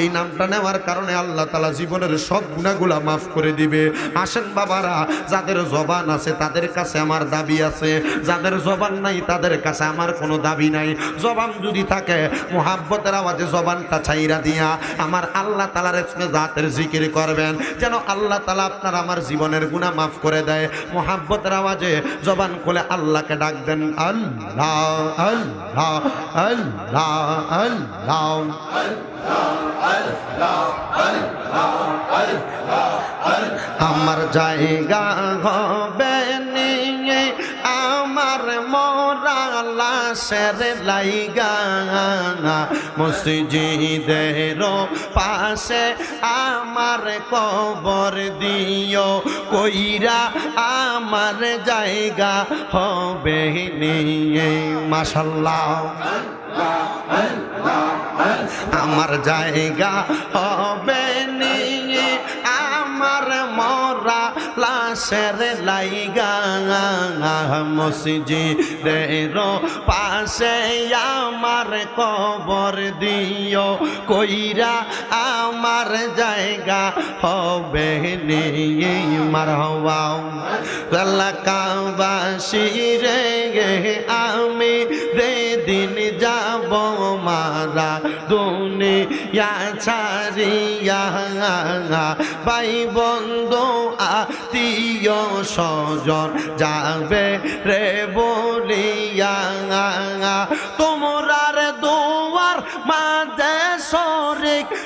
এই নামটা নেওয়ার কারণে আল্লাহ তালা জীবনের সব গুণাগুলা মাফ করে দিবে। আসেন বাবারা, যাদের জবান আছে তাদের কাছে আমার দাবি আছে। যাদের জবান নাই তাদের কাছে আমার কোনো দাবি নাই। জবান যদি থাকে, মোহাব্বতের আওয়াজে জবানটা ছাইরা দিয়া আমার আল্লাহ তালার জাতের জিকির করবেন। যেন আল্লাহ তালা আপনার আমার জীবনের গুণা মাফ করে দেয়। মোহাব্বতের আওয়াজে জবান খুলে আল্লাহকে ডাক দেন আল্লাহ আল্লাহ আল্লাহ আল্লাহ। আমার জায়গা হবে নিয়ে আমার মরা লাশের লাইগা। মসজিদের পাশে আমার কবর দিও, কইরা আমার জায়গা হবে নিয়ে। মাসাল্লাহ আমার জায়গা হবে নিয়ে আমার মরা লাশের লাইগা, মসজিদের পাশে আমার কবর দিও, কইরা আমার জায়গা হবে নিয়ে মার হওয়াও কাবাসি রে, আমি রে দিন যাব মারা দুনিয়া ছাড়িয়া? ভাই বন্ধু আত্মীয় স্বজন যাবে রে বলিয়া? তোমরার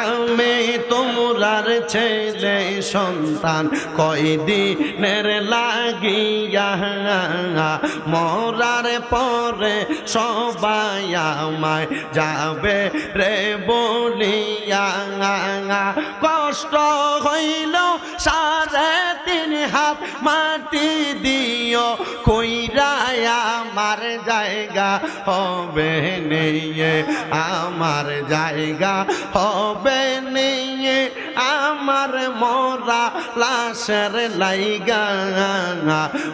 আমি তোমরার ছেলে সন্তান, কয়দিনের লাগিয়া মরার পরে সবাই আমায় যাবে রে বলিয়া। কষ্ট হইল সাড়ে তিন হাত মাটি কইরায় আমার জায়গা হবে নিয়ে, আমার জায়গা হবে নিয়ে, আমার মোরা লাশের লাইগা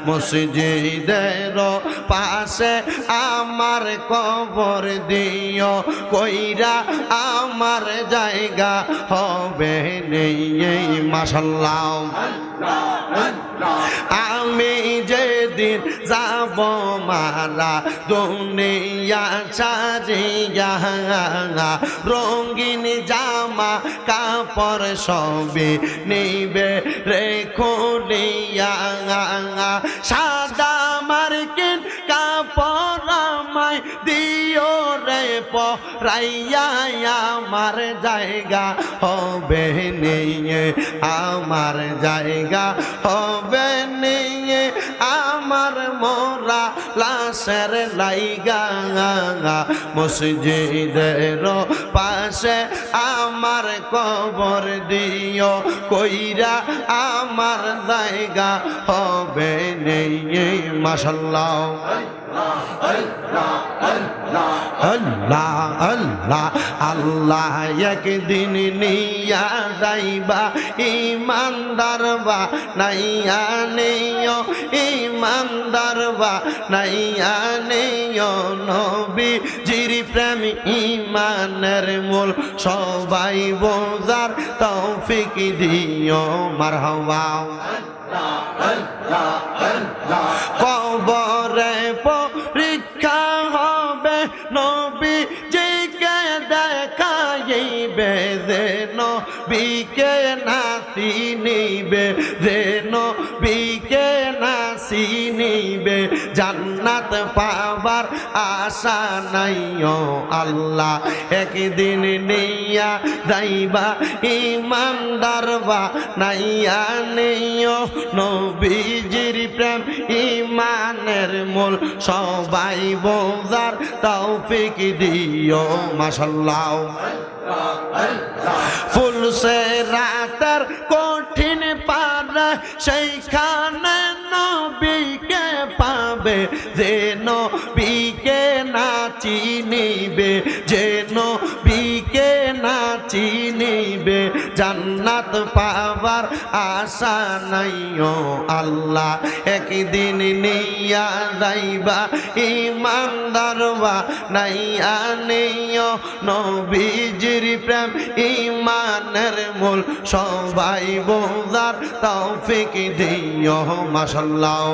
মসজিদের পাশে আমার কবর দিও, কইরা আমার জায়গা হবে নিয়ে মাসাল্লাহ আমি যেদিন যাব মারা দুনিয়া ছাড়িয়া রঙিন জামা কাপড় সবে নিবে রে খুলিয়া। সাদা মার্কিন কাপড় দিও রে আমার জায়গা হবে নিয়ে, আমার জায়গা হবে নিয়ে। আমার মোরা লাশের লাইগা মসজিদের পাশে আমার কবর দিও কইরা আমার জায়গা হবে নিয়ে মাসাল্লাহ আল্লাহ আল্লাহ একদিন নিয়া যাইবা, ইমানদার বা নাইয়া নেয় ইমানদার বা নাইয়া নেয় নবী জির প্রেম ইমানের মূল, সবাই বোঝার তৌফিক দিও মার হওয়া কবরে পরীক্ষা হবে নবী জিকে দেখাইবে যে নবীকে নাসি নিবে যে নবীকে চিনিবে জান্নাত পাবার আশা নাই, ও আল্লাহ। একদিন নেইয়া যাইবা, ইমানদার বা নাইয়া নেইও। নবীজির প্রেম ইমানের মূল, সবাই বোঝার তৌফিক দিও, মাশাল্লাহ। ফুলসে রাতের কঠিন পারা সেইখানে পাবে যে নবীকে না চিনিবে যে নবীকে না চিনিবে, জান্নাত পাবার আশা নাই ও আল্লাহ। একদিন নিয়া যাইবা, ইমানদার বা নাইয়া নেইও নবীজির প্রেম ইমানের মূল, সবাই বোঝার তৌফিক দিও, মাশাল্লাহ।